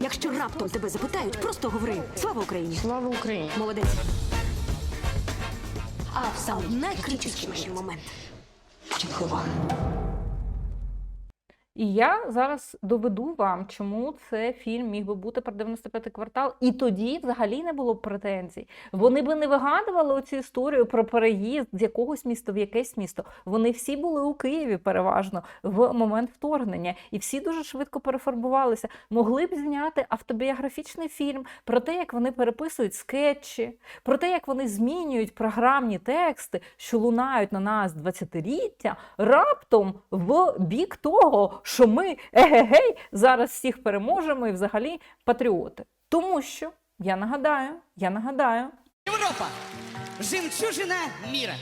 Якщо раптом тебе запитають, просто говори Слава Україні! Слава Україні! Молодець. А в сам найкритичніший момент чергова. І я зараз доведу вам, чому це фільм міг би бути про 95-й квартал, і тоді взагалі не було б претензій. Вони би не вигадували оцю історію про переїзд з якогось міста в якесь місто. Вони всі були у Києві переважно в момент вторгнення, і всі дуже швидко перефарбувалися. Могли б зняти автобіографічний фільм про те, як вони переписують скетчі, про те, як вони змінюють програмні тексти, що лунають на нас 20-ліття, раптом в бік того, що ми егегей зараз всіх переможемо і взагалі патріоти. Тому що я нагадаю, я нагадаю, Европа – жемчужина мира.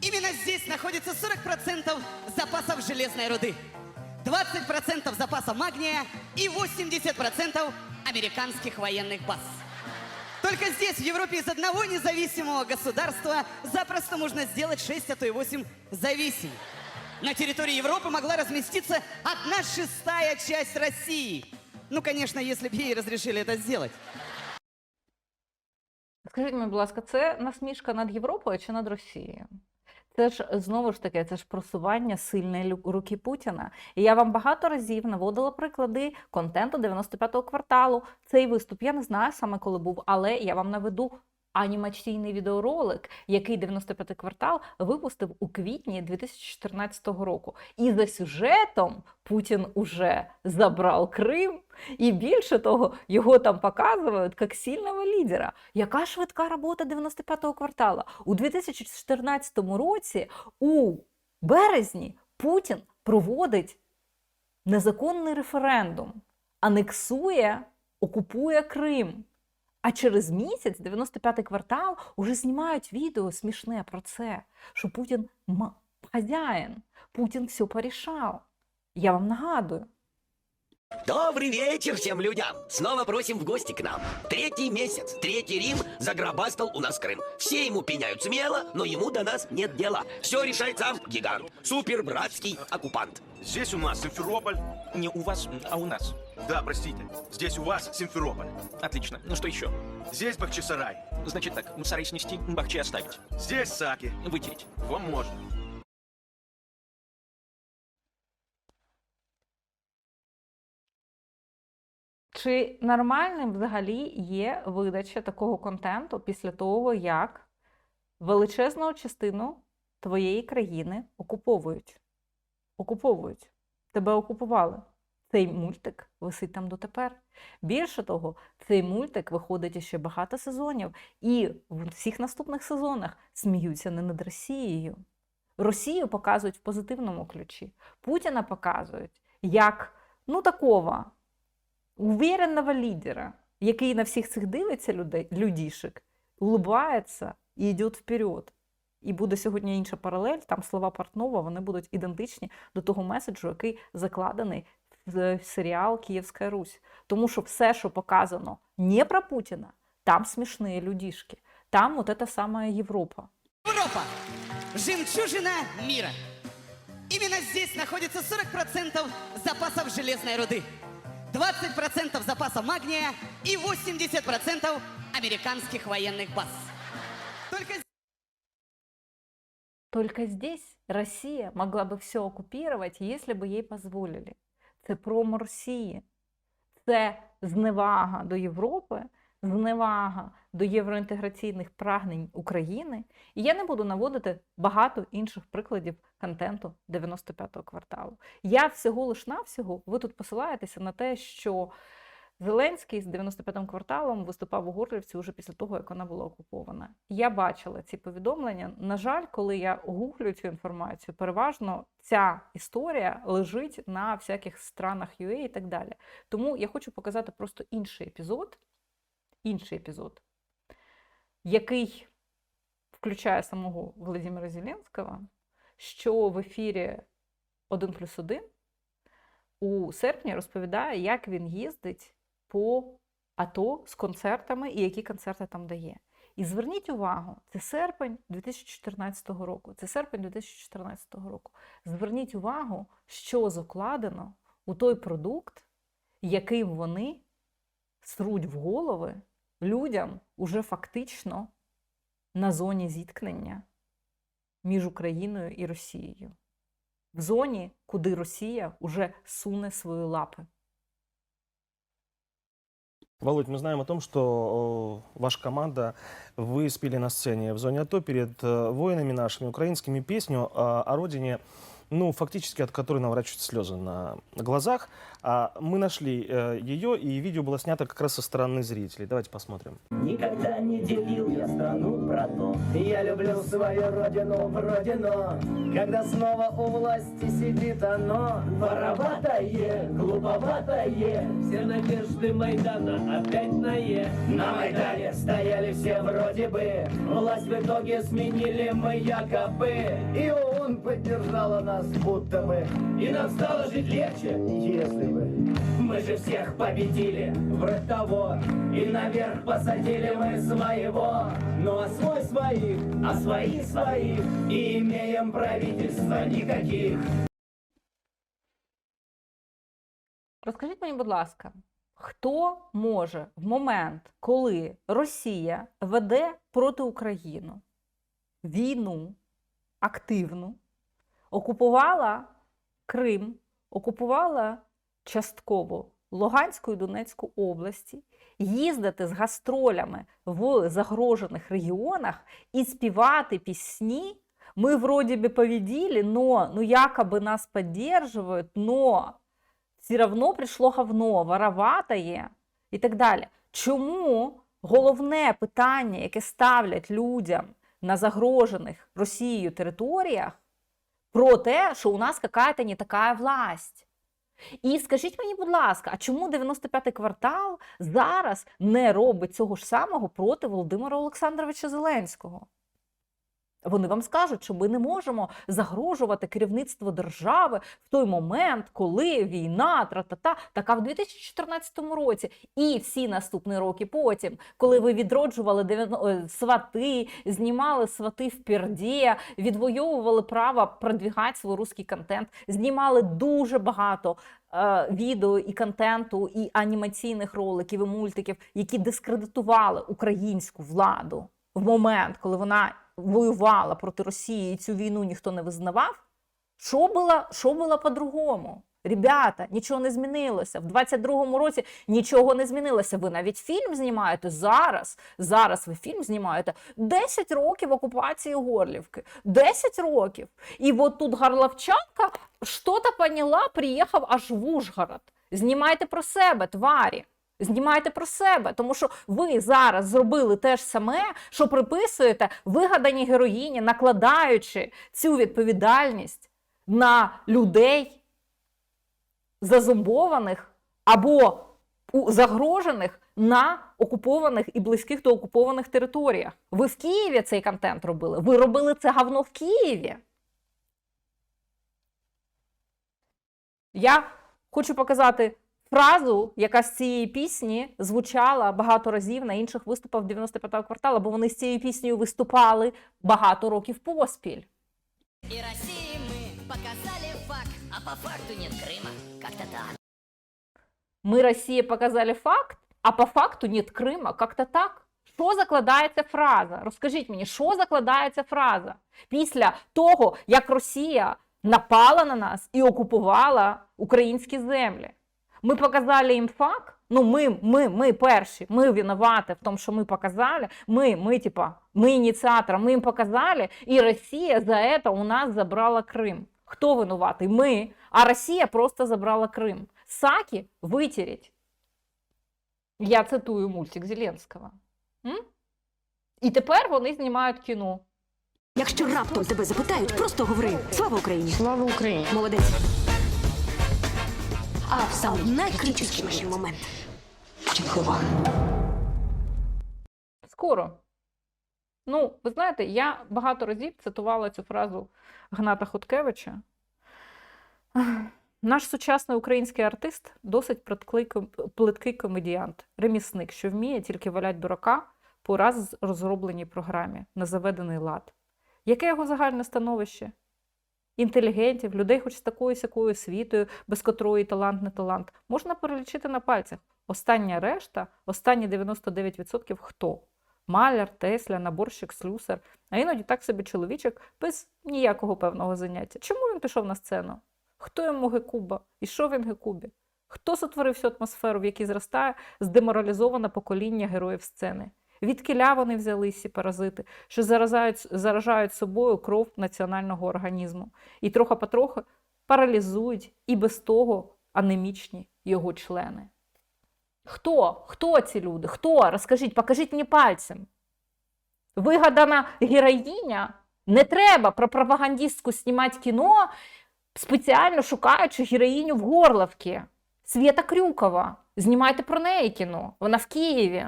Именно здесь находится 40% запасов железной руды, 20% запаса магния и 80% американских военных баз. Только здесь, в Европе, из одного независимого государства запросто можно сделать 6, а то и 8 зависимых. На территории Европы могла разместиться одна шестая часть России. Ну, конечно, если бы ей разрешили это сделать. Скажіть мені, будь ласка, це насмішка над Європою чи над Росією? Це ж знову ж таки, це ж просування сильної лю- руки Путіна. І я вам багато разів наводила приклади контенту 95-го кварталу. Цей виступ я не знаю саме коли був, але я вам наведу анімаційний відеоролик, який 95-й квартал випустив у квітні 2014 року. І за сюжетом Путін уже забрав Крим, і більше того, його там показують як сильного лідера. Яка швидка робота 95-го квартала? У 2014 році, у березні, Путін проводить незаконний референдум, анексує, окупує Крим. А через місяць 95-й квартал уже знімають відео смішне про це, що Путін хазяїн, Путін все порішав. Я вам нагадую. Добрый вечер всем людям! Снова просим в гости к нам. Третий месяц, третий Рим загробастал у нас Крым. Все ему пеняют смело, но ему до нас нет дела. Все решает сам гигант, супербратский оккупант. Здесь у нас Симферополь. Не у вас, а у нас. Да, простите. Здесь у вас Симферополь. Отлично. Ну что еще? Здесь Бахчисарай. Значит так, сарай снести, бахчи оставить. Здесь Саки. Вытереть. Вам можно. Чи нормальним взагалі є видача такого контенту після того, як величезну частину твоєї країни окуповують? Окуповують. Тебе окупували. Цей мультик висить там дотепер. Більше того, цей мультик виходить іще багато сезонів, і в всіх наступних сезонах сміються не над Росією. Росію показують в позитивному ключі. Путіна показують як ну такого уверенного лідера, який на всіх цих дивиться людей, людішек, улыбається і йде вперед. І буде сьогодні інша паралель, там слова Портнова, вони будуть ідентичні до того меседжу, який закладений в серіал Київська Русь. Тому що все, що показано не про Путіна, там смішні людішки, там от та сама Європа. Европа – жемчужина мира. Именно здесь находится 40% запасов железной руды, 20% запаса магния и 80% американских военных баз. Только Только здесь Россия могла бы все оккупировать, если бы їй позволили. Це промо Росії. Це зневага до Європи, зневага до євроінтеграційних прагнень України. І я не буду наводити багато інших прикладів контенту 95-го кварталу. Я всього лиш навсього, ви тут посилаєтеся на те, що Зеленський з 95-м кварталом виступав у Горлівці уже після того, як вона була окупована. Я бачила ці повідомлення. На жаль, коли я гуглю цю інформацію, переважно ця історія лежить на всяких странах UA і так далі. Тому я хочу показати просто інший епізод, інший епізод, який включає самого Володимира Зеленського, що в ефірі 1 плюс 1 у серпні розповідає, як він їздить по АТО з концертами і які концерти там дає. І зверніть увагу, це серпень 2014 року. Це серпень 2014 року. Зверніть увагу, що закладено у той продукт, яким вони сруть в голови людям уже фактично на зоні зіткнення між Україною і Росією. В зоні, куди Росія уже суне свої лапи. Володь, мы знаем о том, что э, ваша команда, вы спели на сцене в зоне АТО перед э, воинами нашими украинскими песню о, о родине, Ну, фактически от которой наворачиваются слезы на глазах. А мы нашли э, ее, и видео было снято как раз со стороны зрителей. Давайте посмотрим. Никогда не делил я страну то Я люблю свою родину, родину Когда снова у власти сидит оно Вороватое, глуповатое Все надежды Майдана опять на «е». На Майдане стояли все вроде бы Власть в итоге сменили мы якобы И ООН поддержала нас будто бы И нам стало жить легче, если бы Мы же всех победили, вроде того И наверх посадили мы своего Ну а свой своих, а свои своих И имеем правительства никаких Розкажіть мені, будь ласка, хто може в момент, коли Росія веде проти України війну активну, окупувала Крим, окупувала частково Луганську і Донецьку області, їздити з гастролями в загрожених регіонах і співати пісні. Мы вроде бы победили, но ну якобы нас поддерживают, но все равно прийшло говно, вороватає і так далі. Чому головне питання, яке ставлять людям на загрожених Росією територіях, Про те, що у нас какая-то не така власть? І скажіть мені, будь ласка, а чому 95-й квартал зараз не робить цього ж самого проти Володимира Олександровича Зеленського? Вони вам скажуть, що ми не можемо загрожувати керівництво держави в той момент, коли війна, тра-та-та, така в 2014 році, і всі наступні роки потім, коли ви відроджували е, свати, знімали свати в перді, відвоювали право продвігати свій русський контент, знімали дуже багато е, відео і контенту, і анімаційних роликів, і мультиків, які дискредитували українську владу в момент, коли вона воювала проти Росії і цю війну ніхто не визнавав, що було, що було по-другому? Ребята, нічого не змінилося. В 22-му році нічого не змінилося. Ви навіть фільм знімаєте зараз. Зараз ви фільм знімаєте 10 років окупації Горлівки. 10 років. І от тут Горловчанка що-то поняла, приїхав аж в Ужгород. Знімайте про себе, тварі. Знімайте про себе, тому що ви зараз зробили те ж саме, що приписуєте вигаданій героїні, накладаючи цю відповідальність на людей, зазомбованих або загрожених на окупованих і близьких до окупованих територіях. Ви в Києві цей контент робили. Ви робили це говно в Києві. Я хочу показати фразу, яка з цієї пісні звучала багато разів на інших виступах 95-го кварталу, бо вони з цією піснею виступали багато років поспіль. И России мы показали факт, а по факту нет Крыма. Как-то так. Ми Росії показали факт, а по факту нет Крима. Как-то так. Що закладається фраза? Розкажіть мені, що закладається фраза після того, як Росія напала на нас і окупувала українські землі? Ми показали їм факт. Ну, ми, ми, ми перші, ми винуваті в тому, що ми показали. Ми, ми, типа, ми ініціатори, ми їм показали, і Росія за це у нас забрала Крим. Хто винуватий? Ми. А Росія просто забрала Крим. Саки витереть. Я цитую мультик Зеленського. М? І тепер вони знімають кіно. Якщо раптом тебе запитають, просто говори Слава Україні! Слава Україні! Молодець. А в самий найкритичніший момент. Чехова. Скоро. Ну, ви знаєте, я багато разів цитувала цю фразу Гната Хоткевича. Наш сучасний український артист досить плиткий комедіант, ремісник, що вміє тільки валять дурака по раз розробленій програмі на заведений лад. Яке його загальне становище? Інтелігентів, людей, хоч з такою сякою освітою, без котрої талант не талант, можна перелічити на пальцях. Остання решта, останні 99% хто? Маляр, Тесля, наборщик, слюсар, а іноді так собі чоловічок без ніякого певного заняття. Чому він пішов на сцену? Хто йому Гекуба? І що він Гекубі? Хто сотворив всю атмосферу, в якій зростає здеморалізоване покоління героїв сцени? Відкіля вони взялись ці паразити, що заражають, заражають собою кров національного організму і трохи потрохи паралізують і без того анемічні його члени. Хто? Хто ці люди? Хто? Розкажіть, покажіть мені пальцем. Вигадана героїня. Не треба про пропагандистку знімати кіно, спеціально шукаючи героїню в Горловці. Свєта Крюкова. Знімайте про неї кіно. Вона в Києві.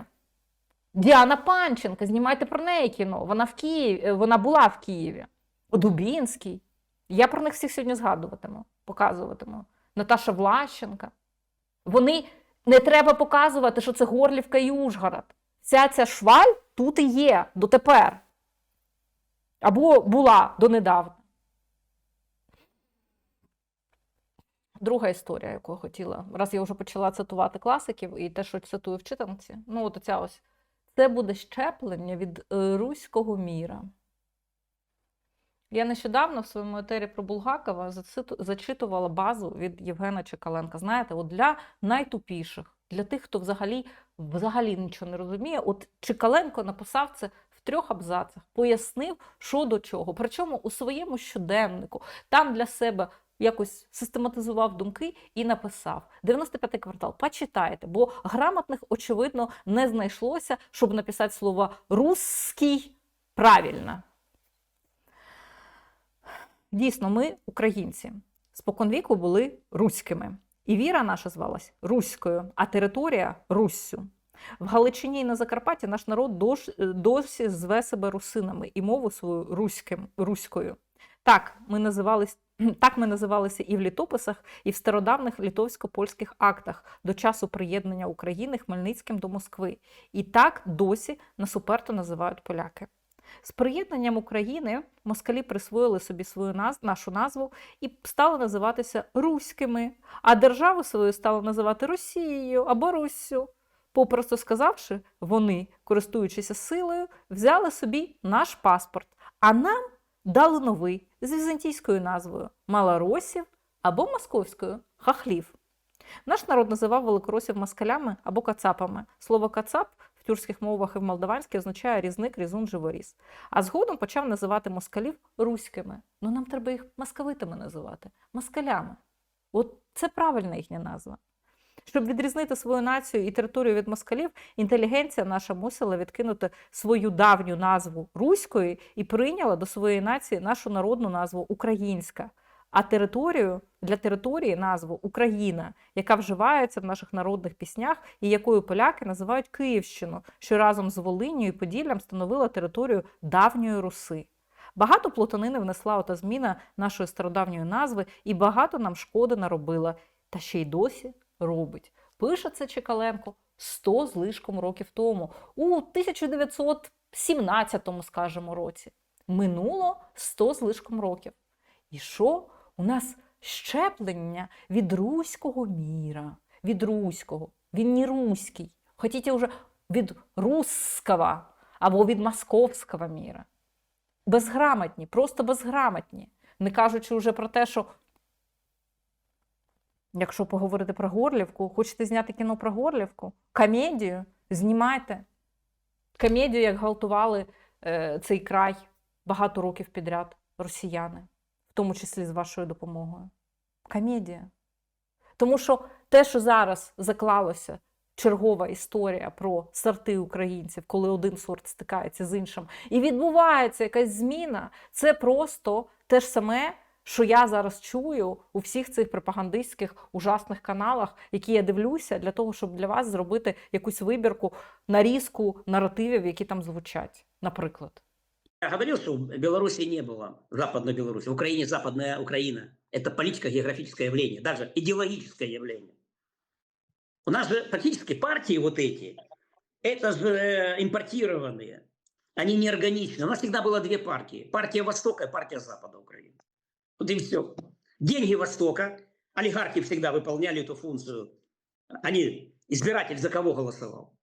Діана Панченка, знімайте про неї кіно. Вона в Києві, е, вона була в Києві. Дубінський. Я про них всіх сьогодні згадуватиму, показуватиму. Наташа Влащенка. Вони не треба показувати, що це Горлівка і Ужгород. Вся ця шваль тут і є дотепер. Або була донедавна. Друга історія, яку я хотіла, раз я вже почала цитувати класиків і те, що цитую в читанці, ну от оця ось. Це буде щеплення від е, руського міра. Я нещодавно в своєму етері про Булгакова зачитувала базу від Євгена Чекаленка. Знаєте, от для найтупіших, для тих, хто взагалі, взагалі нічого не розуміє, от Чекаленко написав це в трьох абзацах, пояснив, що до чого. Причому у своєму щоденнику там для себе якось систематизував думки і написав 95-й квартал. Почитайте, бо грамотних, очевидно, не знайшлося, щоб написати слово русський правильно. Дійсно, ми, українці, споконвіку були руськими. І віра наша звалась руською, а територія Руссю. В Галичині і на Закарпатті наш народ досі зве себе русинами і мову свою руським, руською. Так, ми називались, так ми називалися і в літописах, і в стародавних літовсько-польських актах до часу приєднання України Хмельницьким до Москви. І так досі нас уперто називають поляки. З приєднанням України москалі присвоїли собі свою наз... нашу назву і стали називатися руськими, а державу свою стали називати Росією або Руссю. Попросту сказавши, вони, користуючися силою, взяли собі наш паспорт, а нам дали новий з візантійською назвою Малоросів або московською хахлів. Наш народ називав великоросів москалями або кацапами. Слово кацап в тюркських мовах і в молдаванській означає різник, різун, живоріз. А згодом почав називати москалів руськими. Ну нам треба їх московитами називати, москалями. От це правильна їхня назва. Щоб відрізнити свою націю і територію від москалів, інтелігенція наша мусила відкинути свою давню назву руської і прийняла до своєї нації нашу народну назву українська. А територію для території назву Україна, яка вживається в наших народних піснях і якою поляки називають Київщину, що разом з Волинню і Поділлям становила територію давньої Руси. Багато плутанини внесла ота зміна нашої стародавньої назви, і багато нам шкоди наробила, та ще й досі робить. Пише це Чекаленко 100 з лишком років тому, у 1917, скажімо, році. Минуло 100 з лишком років. І що? У нас щеплення від руського міра, від руського. Він не руський. Хотіте вже від русского або від московського міра. Безграмотні, просто безграмотні. Не кажучи вже про те, що Якщо поговорити про Горлівку, хочете зняти кіно про Горлівку? Комедію? Знімайте. Комедію, як гвалтували е, цей край багато років підряд росіяни, в тому числі з вашою допомогою. Комедія. Тому що те, що зараз заклалося, чергова історія про сорти українців, коли один сорт стикається з іншим, і відбувається якась зміна, це просто те ж саме, що я зараз чую у всіх цих пропагандистських ужасних каналах, які я дивлюся, для того, щоб для вас зробити якусь вибірку, нарізку наративів, які там звучать, наприклад. Я говорил, что в Беларуси не было Западной Беларуси. В Украине Западная Украина. Это политико-географическое явление, даже идеологическое явление. У нас же практически партии вот эти, это же э, импортированные. Они неорганичны. У нас всегда было две партии. Партия Востока и партия Запада Украины. Вот и все. Деньги Востока. Олигархи всегда выполняли эту функцию. Они, избиратель за кого голосовал?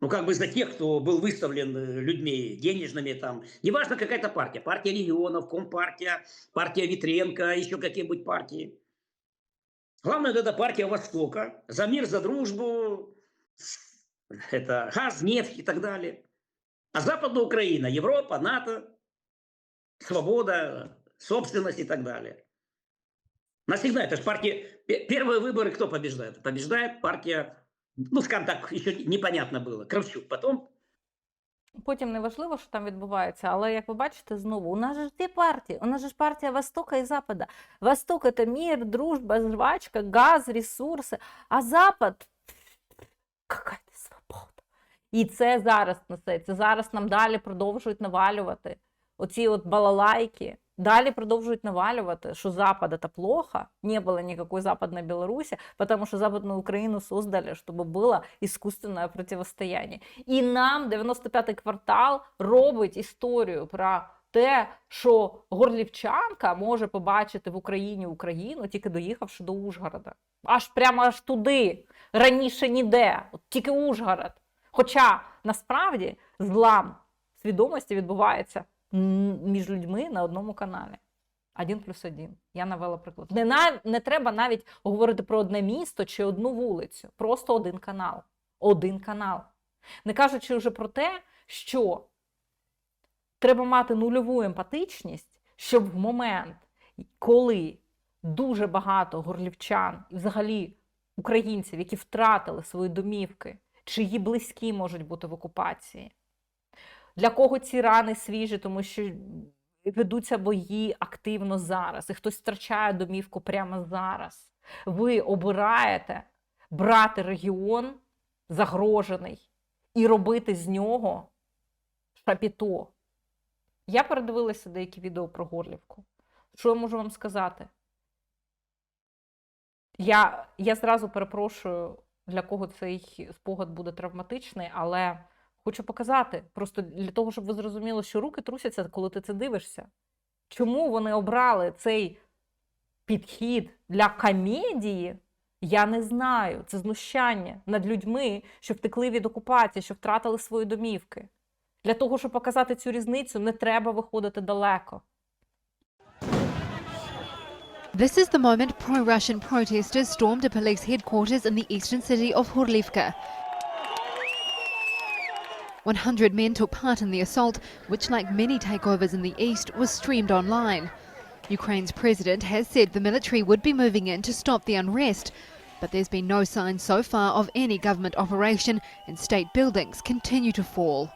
Ну, как бы за тех, кто был выставлен э, людьми денежными, там, неважно какая-то партия, партия регионов, компартия, партия Витренко, еще какие-нибудь партии. Главное, это партия Востока, за мир, за дружбу, это газ, нефть и так далее. А Западная Украина, Европа, НАТО, свобода, собственность и так далее. Навсегда, это же партия... пе- Первые выборы кто побеждает? Побеждает партия, ну, скажем так, еще непонятно было, Кравчук. Потом Потім не важливо, що там відбувається, але як ви бачите, знову у нас же ж дві партії. У нас же ж партія Востока і Запада. Восток це мир, дружба, жвачка, газ, ресурси. А Запад какая-то свобода. І це зараз несеться. Зараз нам далі продовжують навалювати оці от балалайки. Далі продовжують наваливать, что Запад это плохо, не было никакой Западной Беларуси, потому что Западную Украину создали, чтобы было искусственное противостояние. І нам 95-й квартал робить історію про те, що горлівчанка може побачити в Україні Україну, тільки доїхавши до Ужгорода. Аж прямо аж туди, раніше ніде, от тільки Ужгород. Хоча насправді злам свідомості відбувається м, між людьми на одному каналі. Один плюс один. Я навела приклад. Не, на, не треба навіть говорити про одне місто чи одну вулицю. Просто один канал. Один канал. Не кажучи вже про те, що треба мати нульову емпатичність, щоб в момент, коли дуже багато горлівчан і взагалі українців, які втратили свої домівки, чиї близькі можуть бути в окупації, для кого ці рани свіжі, тому що ведуться бої активно зараз, і хтось втрачає домівку прямо зараз. Ви обираєте брати регіон загрожений і робити з нього шапіто. Я передивилася деякі відео про Горлівку. Що я можу вам сказати? Я, я зразу перепрошую, для кого цей спогад буде травматичний, але хочу показати, просто для того, щоб ви зрозуміли, що руки трусяться, коли ти це дивишся. Чому вони обрали цей підхід для комедії? Я не знаю. Це знущання над людьми, що втекли від окупації, що втратили свої домівки. Для того, щоб показати цю різницю, не треба виходити далеко. This is the moment pro Russian protesters stormed a police headquarters in the eastern city of Horlivka. 100 men took part in the assault, which, like many takeovers in the east, was streamed online. Ukraine's president has said the military would be moving in to stop the unrest, but there's been no sign so far of any government operation, and state buildings continue to fall.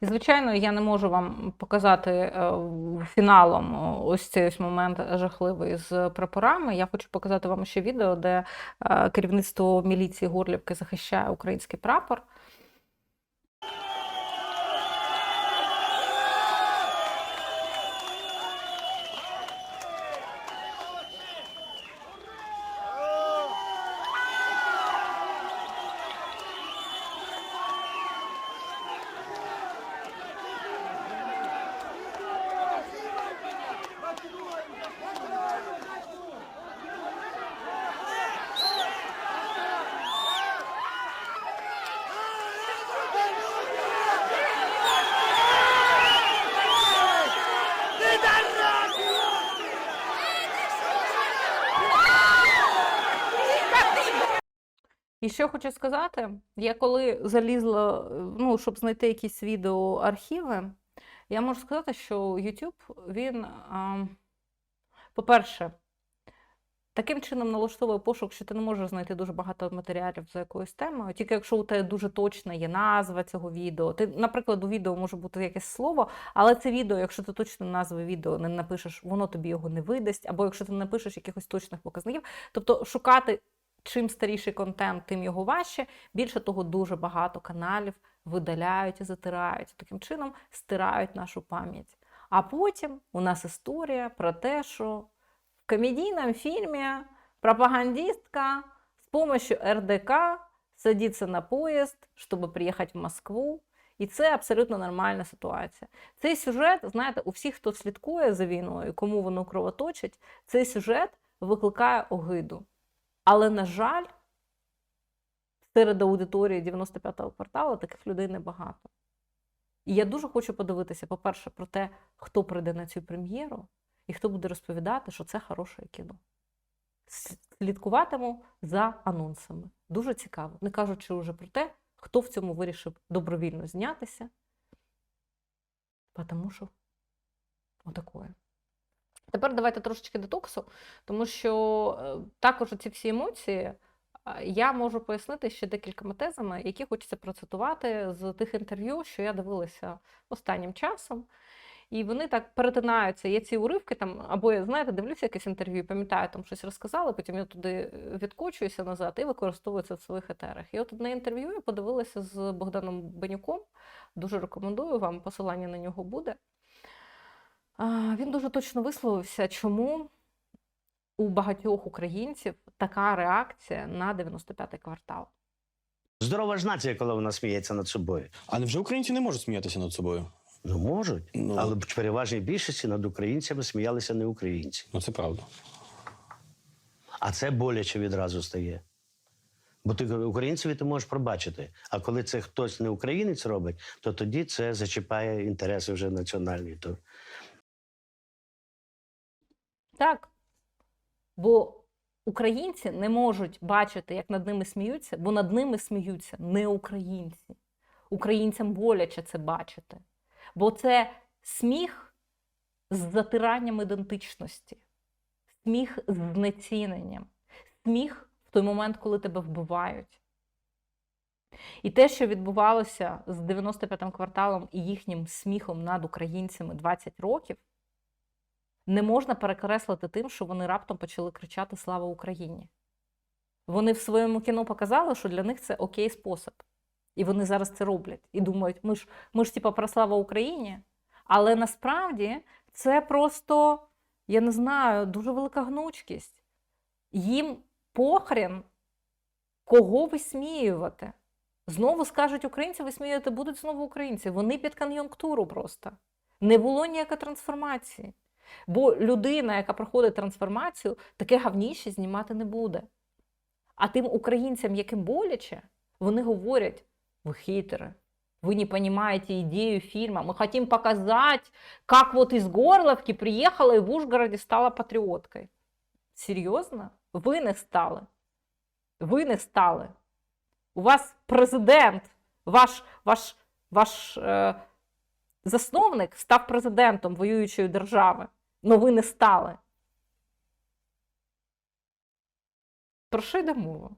І, звичайно, я не можу вам показати е, фіналом е, ось цей ось момент жахливий з прапорами. Я хочу показати вам ще відео, де е, керівництво міліції Горлівки захищає український прапор. І що хочу сказати, я коли залізла, ну, щоб знайти якісь відеоархіви, я можу сказати, що YouTube, він, по-перше, таким чином налаштовує пошук, що ти не можеш знайти дуже багато матеріалів за якоюсь темою, тільки якщо у тебе дуже точна є назва цього відео. Ти, наприклад, у відео може бути якесь слово, але це відео, якщо ти точно назви відео не напишеш, воно тобі його не видасть, або якщо ти не напишеш якихось точних показників. Тобто шукати чим старіший контент, тим його важче. Більше того, дуже багато каналів видаляють і затирають. Таким чином стирають нашу пам'ять. А потім у нас історія про те, що в комедійному фільмі пропагандистка с помощью РДК садится на поезд, чтобы приехать в Москву І це абсолютно нормальна ситуація. Цей сюжет, знаєте, у всіх, хто слідкує за війною, кому воно кровоточить, цей сюжет викликає огиду. Але, на жаль, серед аудиторії 95-го кварталу таких людей небагато. І я дуже хочу подивитися, по-перше, про те, хто прийде на цю прем'єру і хто буде розповідати, що це хороше кіно. Слідкуватиму за анонсами. Дуже цікаво. Не кажучи вже про те, хто в цьому вирішив добровільно знятися. Тому що отакое. Тепер давайте трошечки детоксу, тому що е, також ці всі емоції я можу пояснити ще декількома тезами, які хочеться процитувати з тих інтерв'ю, що я дивилася останнім часом. І вони так перетинаються. Є ці уривки там, або я знаєте, дивлюся якесь інтерв'ю, пам'ятаю, там щось розказали, потім я туди е, відкочуюся назад і використовую це в своїх етерах. І от одне інтерв'ю я подивилася з Богданом Бенюком. Дуже рекомендую вам, посилання на нього буде. Він дуже точно висловився, чому у багатьох українців така реакція на 95-й квартал. Здорова ж нація, коли вона сміється над собою. А невже українці не можуть сміятися над собою? Ну, можуть. Ну. Але в переважній більшості над українцями сміялися не українці. Ну це правда. А це боляче відразу стає. Бо ти українцеві ти можеш пробачити. А коли це хтось не українець робить, то тоді це зачіпає інтереси вже національні. То Так. Бо українці не можуть бачити, як над ними сміються, бо над ними сміються не українці. Українцям боляче це бачити. Бо це сміх з затиранням ідентичності, сміх з знеціненням, сміх в той момент, коли тебе вбивають. І те, що відбувалося з 95-м кварталом і їхнім сміхом над українцями 20 років, не можна перекреслити тим, що вони раптом почали кричати Слава Україні. Вони в своєму кіно показали, що для них це окей спосіб. І вони зараз це роблять. І думають, ми ж, ми ж типа про слава Україні. Але насправді це просто, я не знаю, дуже велика гнучкість. Їм похрен, кого висміювати. Знову скажуть українці, висміювати будуть знову українці. Вони під кон'юнктуру просто. Не було ніякої трансформації. Бо людина, яка проходить трансформацію, таке гавніше знімати не буде. А тим українцям, яким боляче, вони говорять: ви хитрі, вы не понимаете идею фильма. Мы хотим показать, как вот из Горловки приехала и в Ужгороде стала патриоткой. Серйозно? Ви не стали. Ви не стали. У вас президент, ваш, ваш, ваш е, засновник став президентом воюючої держави, але ви не стали. Про що йде мова?